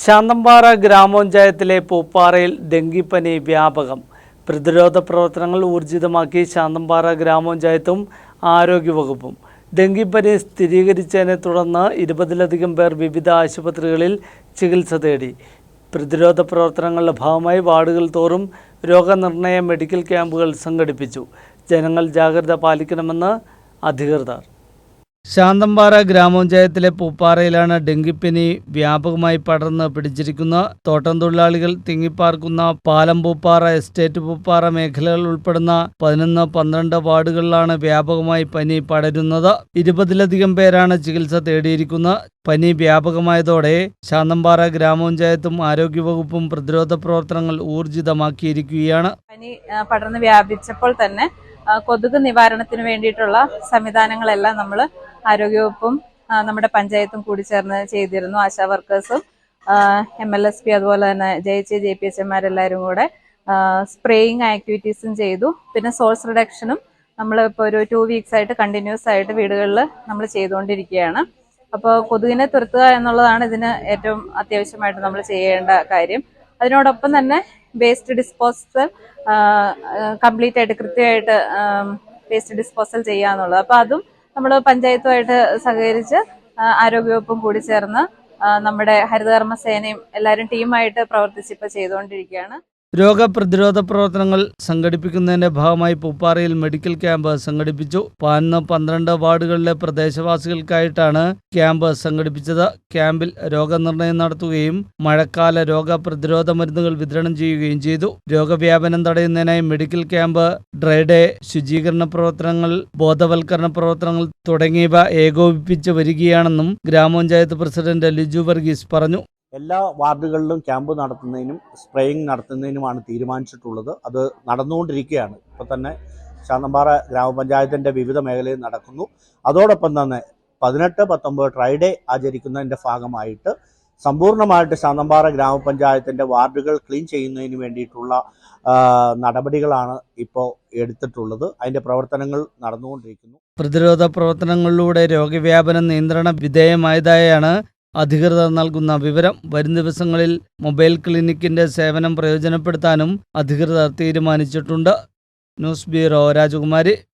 ശാന്തമ്പാറ ഗ്രാമപഞ്ചായത്തിലെ പൂപ്പാറയിൽ ഡെങ്കിപ്പനി വ്യാപകം. പ്രതിരോധ പ്രവർത്തനങ്ങൾ ഊർജിതമാക്കി ശാന്തമ്പാറ ഗ്രാമപഞ്ചായത്തും ആരോഗ്യവകുപ്പും. ഡെങ്കിപ്പനി സ്ഥിരീകരിച്ചതിനെ തുടർന്ന് ഇരുപതിലധികം പേർ വിവിധ ആശുപത്രികളിൽ ചികിത്സ തേടി. പ്രതിരോധ പ്രവർത്തനങ്ങളുടെ ഭാഗമായി വാർഡുകൾ തോറും രോഗനിർണയ മെഡിക്കൽ ക്യാമ്പുകൾ സംഘടിപ്പിച്ചു. ജനങ്ങൾ ജാഗ്രത പാലിക്കണമെന്ന് അധികൃതർ. ശാന്തമ്പാറ ഗ്രാമപഞ്ചായത്തിലെ പൂപ്പാറയിലാണ് ഡെങ്കിപ്പനി വ്യാപകമായി പടർന്ന് പിടിച്ചിരിക്കുന്ന തോട്ടം തൊഴിലാളികൾ തിങ്ങിപ്പാർക്കുന്ന പാലം പൂപ്പാറ എസ്റ്റേറ്റ് പൂപ്പാറ മേഖലകൾ ഉൾപ്പെടുന്ന പതിനൊന്ന് പന്ത്രണ്ട് വാർഡുകളിലാണ് വ്യാപകമായി പനി പടരുന്നത്. ഇരുപതിലധികം പേരാണ് ചികിത്സ തേടിയിരിക്കുന്നത്. പനി വ്യാപകമായതോടെ ശാന്തമ്പാറ ഗ്രാമപഞ്ചായത്തും ആരോഗ്യവകുപ്പും പ്രതിരോധ പ്രവർത്തനങ്ങൾ ഊർജിതമാക്കിയിരിക്കുകയാണ്. പനി പടർന്ന് വ്യാപിച്ചപ്പോൾ തന്നെ കൊതുക് നിവാരണത്തിന് വേണ്ടിയിട്ടുള്ള സംവിധാനങ്ങളെല്ലാം നമ്മൾ ആരോഗ്യവകുപ്പും നമ്മുടെ പഞ്ചായത്തും കൂടി ചേർന്ന് ചെയ്തിരുന്നു ആശാ വർക്കേഴ്സും. എം എൽ എസ് പി അതുപോലെ തന്നെ ജയിച്ച് ജെ പി എച്ച് എമാരെല്ലാവരും കൂടെ സ്പ്രേയിങ് ആക്ടിവിറ്റീസും ചെയ്തു. പിന്നെ സോഴ്സ് റിഡക്ഷനും നമ്മൾ ഇപ്പോൾ ഒരു ടു വീക്സ് ആയിട്ട് കണ്ടിന്യൂസ് ആയിട്ട് വീടുകളിൽ നമ്മൾ ചെയ്തുകൊണ്ടിരിക്കുകയാണ്. അപ്പോൾ കൊതുകിനെ തുരത്തുക എന്നുള്ളതാണ് ഇതിന് ഏറ്റവും അത്യാവശ്യമായിട്ട് നമ്മൾ ചെയ്യേണ്ട കാര്യം. അതിനോടൊപ്പം തന്നെ വേസ്റ്റ് ഡിസ്പോസൽ കംപ്ലീറ്റ് ആയിട്ട് കൃത്യമായിട്ട് വേസ്റ്റ് ഡിസ്പോസൽ ചെയ്യുക എന്നുള്ളത് അപ്പോൾ അതും നമ്മൾ പഞ്ചായത്തുമായിട്ട് സഹകരിച്ച് ആരോഗ്യവകുപ്പും കൂടി ചേർന്ന് നമ്മുടെ ഹരിതകർമ്മ സേനയും എല്ലാവരും ടീമായിട്ട് പ്രവർത്തിച്ച് ഇപ്പോൾ ചെയ്തുകൊണ്ടിരിക്കുകയാണ്. രോഗപ്രതിരോധ പ്രവർത്തനങ്ങൾ സംഘടിപ്പിക്കുന്നതിന്റെ ഭാഗമായി പൂപ്പാറയിൽ മെഡിക്കൽ ക്യാമ്പ് സംഘടിപ്പിച്ചു. പതിനൊന്ന് പന്ത്രണ്ട് വാർഡുകളിലെ പ്രദേശവാസികൾക്കായിട്ടാണ് ക്യാമ്പ് സംഘടിപ്പിച്ചത്. ക്യാമ്പിൽ രോഗനിർണയം നടത്തുകയും മഴക്കാല രോഗപ്രതിരോധ മരുന്നുകൾ വിതരണം ചെയ്യുകയും ചെയ്തു. രോഗവ്യാപനം തടയുന്നതിനായി മെഡിക്കൽ ക്യാമ്പ് ഡ്രൈഡേ ശുചീകരണ പ്രവർത്തനങ്ങൾ ബോധവൽക്കരണ പ്രവർത്തനങ്ങൾ തുടങ്ങിയവ ഏകോപിപ്പിച്ച് വരികയാണെന്നും ഗ്രാമപഞ്ചായത്ത് പ്രസിഡന്റ് ലിജു വർഗീസ് പറഞ്ഞു. എല്ലാ വാർഡുകളിലും ക്യാമ്പ് നടത്തുന്നതിനും സ്പ്രേയിങ് നടത്തുന്നതിനുമാണ് തീരുമാനിച്ചിട്ടുള്ളത്. അത് നടന്നുകൊണ്ടിരിക്കുകയാണ്. ഇപ്പോൾ തന്നെ ശാന്തമ്പാറ ഗ്രാമപഞ്ചായത്തിന്റെ വിവിധ മേഖലയിൽ നടക്കുന്നു. അതോടൊപ്പം തന്നെ പതിനെട്ട് പത്തൊമ്പത് ട്രൈഡേ ആചരിക്കുന്നതിന്റെ ഭാഗമായിട്ട് സമ്പൂർണമായിട്ട് ശാന്തമ്പാറ ഗ്രാമപഞ്ചായത്തിന്റെ വാർഡുകൾ ക്ലീൻ ചെയ്യുന്നതിന് വേണ്ടിയിട്ടുള്ള നടപടികളാണ് ഇപ്പോൾ എടുത്തിട്ടുള്ളത്. അതിന്റെ പ്രവർത്തനങ്ങൾ നടന്നുകൊണ്ടിരിക്കുന്നു. പ്രതിരോധ പ്രവർത്തനങ്ങളിലൂടെ രോഗവ്യാപനം നിയന്ത്രണ വിധേയമായതായാണ് അധികൃതർ നൽകുന്ന വിവരം വരും ദിവസങ്ങളിൽ മൊബൈൽ ക്ലിനിക്കിന്റെ സേവനം പ്രയോജനപ്പെടുത്താനും അധികൃതർ തീരുമാനിച്ചിട്ടുണ്ട്. ന്യൂസ് ബ്യൂറോ രാജകുമാരി.